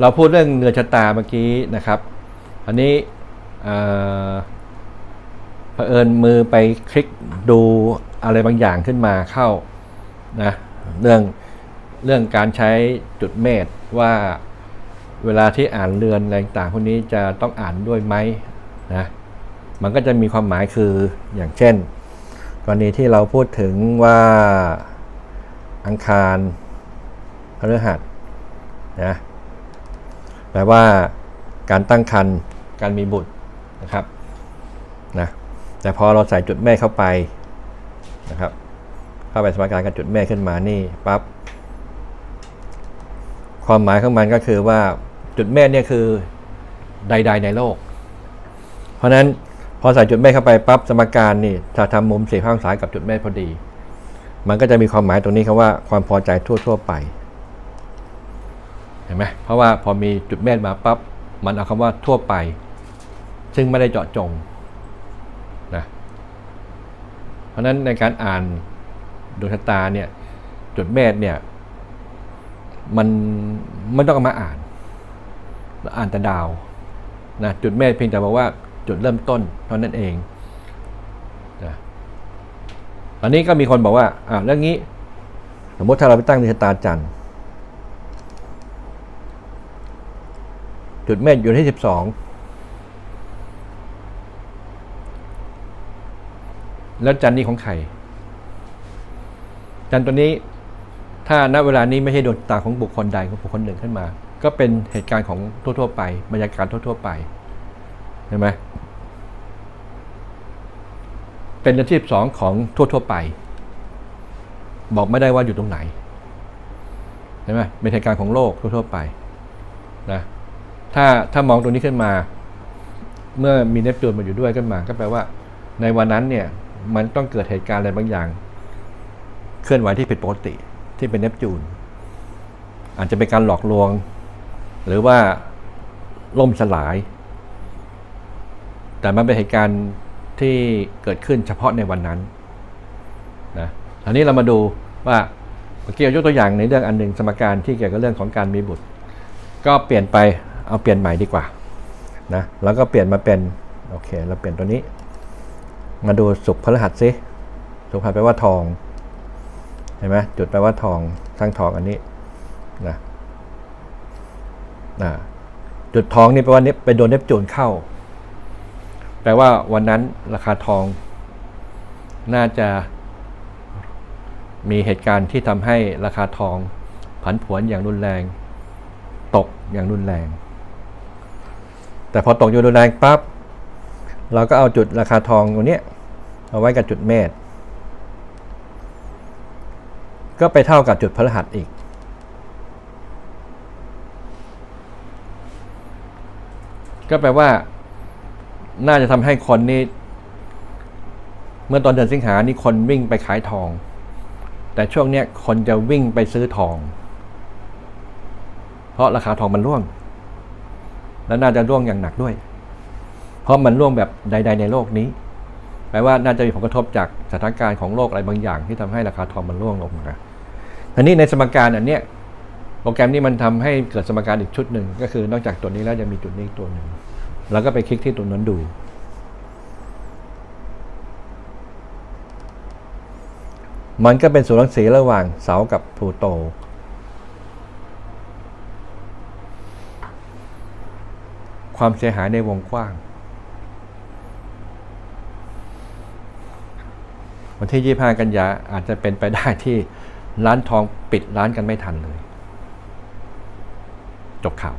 เราพูดเรื่องเนือนชะตาเมื่อกี้นะครับ อันนี้เอ่อเผอิญมือไปคลิกดูอะไรบางอย่างขึ้นมาเข้านะเรื่องเรื่องการใช้จุดเมธว่าเวลาที่อ่านเรือนอะไรต่างพวกนี้จะต้องอ่านด้วยไหมนะมันก็จะมีความหมายคืออย่างเช่น กรณีที่เราพูดถึงว่าอังคารพฤหัสนะ แปลว่าการตั้งครรภ์การมีบุตรนะครับนะแต่พอเราใส่จุดแม่เข้าไปนะครับ เข้าไปสมการกับจุดแม่ขึ้นมานี่ปั๊บความหมายของมันก็คือว่าจุดแม่เนี่ยคือใด ๆ ในโลก เพราะนั้นพอใส่จุดแม่เข้าไปปั๊บสมการนี่ถ้าทำมุมสี่ห้าองศายกับจุดแม่พอดี มันก็จะมีความหมายตรงนี้คำว่าความพอใจทั่ว ๆ ไป เห็นไหมเพราะว่าพอมีจุดแม่มาปั๊บมันเอาคำว่าทั่วไป ซึ่งไม่ได้เจาะจงนะเพราะฉะนั้นในการอ่านดวงชะตาเนี่ยจุดเมษเนี่ยมันไม่ต้องมาอ่านเราอ่านแต่ดาวนะจุดเมษเพียงแต่บอกว่าจุดเริ่มต้นเท่านั้นเองนะตอนนี้ก็มีคนบอกว่าอ่าเรื่องนี้ สมมติถ้าเราไปตั้งดวงชะตาจันทร์ จุดเมษอยู่ที่สิบสองแล้วจันนี้ของใคร จันตัวนี้ถ้าณเวลานี้ไม่ใช่ดวงตาของบุคคลใดของบุคคลหนึ่งขึ้นมา ก็เป็นเหตุการณ์ของทั่วๆไปบรรยากาศทั่วๆไปเห็นไหมเป็นอาชีพสองของทั่วๆไป บอกไม่ได้ว่าอยู่ตรงไหนเห็นไหมเป็นเหตุการณ์ของโลกทั่วๆไปนะ ถ้าถ้ามองตรงนี้ขึ้นมา เมื่อมีเนปจูนมาอยู่ด้วยขึ้นมา ก็แปลว่า ในวันนั้นเนี่ย มันต้องเกิดเหตุการณ์อะไรบางอย่าง เคลื่อนไหวที่ผิดปกติที่เป็นเนปจูน อาจจะเป็นการหลอกลวง หรือว่าล่มสลาย แต่มันเป็นเหตุการณ์ที่เกิดขึ้นเฉพาะในวันนั้นนะทีนี้เรามาดูว่าเมื่อกี้ยกตัวอย่างในเรื่องอันหนึ่งสมการที่เกี่ยวกับเรื่องของการมีบุตร ก็เปลี่ยนไป เอาเปลี่ยนใหม่ดีกว่านะแล้วก็เปลี่ยนมาเป็นโอเคเราเปลี่ยนตัวนี้ มาดูสุขพฤหัสซิสุขพฤหัสแปลว่าทองเห็นไหมจุดแปลว่าทองทั้างทองอันนี้นะนะจุดทองนี่แปลว่านี้ไปโดนเนปจูนเข้า แปลว่าวันนั้นราคาทอง น่าจะมีเหตุการณ์ที่ทำให้ราคาทองผันผวนอย่างรุนแรง ตกอย่างรุนแรง แต่พอตกอยู่รุนแรงปั๊บเราก็เอาจุดราคาทองตรงนี้เอาไว้กับจุดเมษก็ไปเท่ากับจุดพฤหัสอีก ก็แปลว่า น่าจะทำให้คนนี่เมื่อตอนเดือนสิงหานี่คนวิ่งไปขายทอง แต่ช่วงเนี้ยคนจะวิ่งไปซื้อทอง เพราะราคาทองมันร่วง และน่าจะร่วงอย่างหนักด้วย เพราะมันร่วงแบบใด ๆ ในโลกนี้ แปลว่าน่าจะมีผลกระทบจากสถานการณ์ของโลกอะไรบางอย่าง ที่ทำให้ราคาทองมันร่วงลงนะทีนี้ในสมการอันเนี้ยโปรแกรมนี้มันทำให้เกิดสมการอีกชุดหนึ่งก็คือนอกจากตัวนี้แล้วยังมีจุดนี้ตัวหนึ่งแล้วก็ไปคลิกที่ตัวนั้นดู มันก็เป็นส่วนรังสีระหว่างเสาร์กับพลูโต ความเสียหายในวงกว้าง วันที่ 25 กันยาอาจจะเป็นไปได้ที่ร้านทองปิดร้านกันไม่ทันเลย จบข่าว